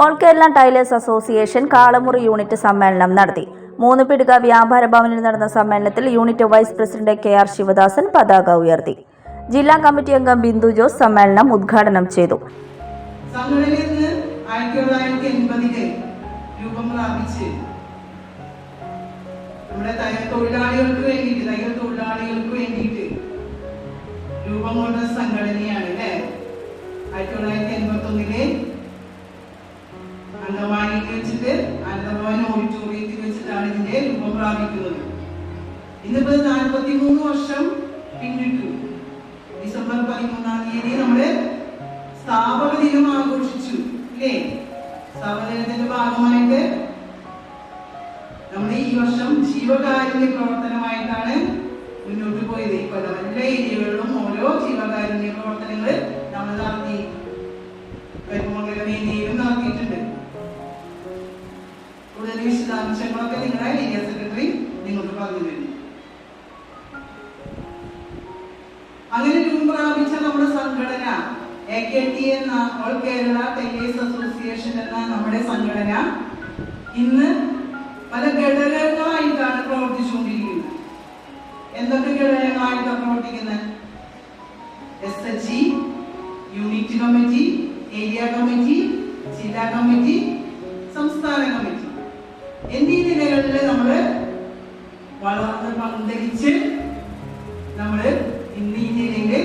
All Kerala tailors association Kalamuri unit സമ്മേളനം നടത്തി മൂന്ന് പിടുക വ്യാപാര ഭവനിൽ നടന്ന സമ്മേളനത്തിൽ unit vice president K R Sivadasan പതാക ഉയർത്തി. ജില്ലാ കമ്മിറ്റി അംഗം ബിന്ദു ജോസ് സമ്മേളനം ഉദ്ഘാടനം ചെയ്തു. സംഘടനയിൽ നിന്ന് രൂപം പ്രാപിച്ച് നമ്മുടെ തയ്യൽ തൊഴിലാളികൾക്ക് വേണ്ടിയിട്ട് തയ്യൽ തൊഴിലാളികൾക്ക് വേണ്ടിയിട്ട് രൂപം കൊണ്ട സംഘടനയാണ് അല്ലേ? ആയിരത്തി തൊള്ളായിരത്തി എൺപത്തി ഒന്നിൽ പ്രാപിക്കുന്നത്. ഇന്നിപ്പോ നാൽപ്പത്തി മൂന്ന് വർഷം പിന്നിട്ടു. ഡിസംബർ പതിമൂന്നാം തീയതി നമ്മുടെ സ്ഥാപക ദിനം ആഘോഷിച്ചു അല്ലേ? സ്ഥാപക ദിനത്തിന്റെ ഭാഗമായിട്ട് നമ്മൾ ഈ വർഷം ജീവകാരുണ്യ പ്രവർത്തനമായിട്ടാണ് മുന്നോട്ട് പോയത്. ഇപ്പൊ നമ്മുടെ ഏരിയകളിലും ഓരോ ജീവകാരുണ്യ പ്രവർത്തനങ്ങൾ നമ്മൾ നടത്തി. വിശദാംശങ്ങളൊക്കെ നിങ്ങളുടെ ഏരിയ സെക്രട്ടറി നിങ്ങൾക്ക് പറഞ്ഞു തരും. അങ്ങനെ രൂപം പ്രാപിച്ച നമ്മുടെ സംഘടന എ കെ ടി എന്ന ഓൾ കേരള ടൈലേഴ്സ് അസോസിയേഷൻ എന്ന നമ്മുടെ സംഘടന ഇന്ന് പല ഘടകങ്ങളായിട്ടാണ് പ്രവർത്തിച്ചുകൊണ്ടിരിക്കുന്നത്. എന്തൊക്കെ ഘടകങ്ങളായിട്ടാണ് പ്രവർത്തിക്കുന്നത്? S H G unit committee area committee ജില്ലാ കമ്മിറ്റി സംസ്ഥാന കമ്മിറ്റി എന്നീ നിലകളിൽ നമ്മൾ വളർന്ന് പന്തലിച്ച് നമ്മൾ ഇന്ന് നിലയിൽ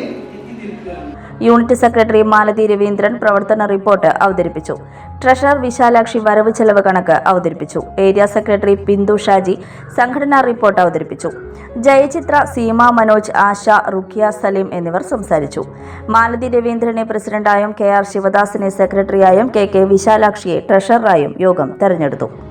യൂണിറ്റ് സെക്രട്ടറി മാലതി രവീന്ദ്രൻ പ്രവർത്തന റിപ്പോർട്ട് അവതരിപ്പിച്ചു. ട്രഷറർ വിശാലാക്ഷി വരവ് ചെലവ് കണക്ക് അവതരിപ്പിച്ചു. ഏരിയ സെക്രട്ടറി ബിന്ദു ഷാജി സംഘടനാ റിപ്പോർട്ട് അവതരിപ്പിച്ചു. ജയചിത്ര സീമ മനോജ് ആശ റുഖിയ സലീം എന്നിവർ സംസാരിച്ചു. മാലതി രവീന്ദ്രനെ പ്രസിഡന്റായും കെ ആർ ശിവദാസിനെ സെക്രട്ടറിയായും കെ കെ വിശാലാക്ഷിയെ ട്രഷററായും യോഗം തെരഞ്ഞെടുത്തു.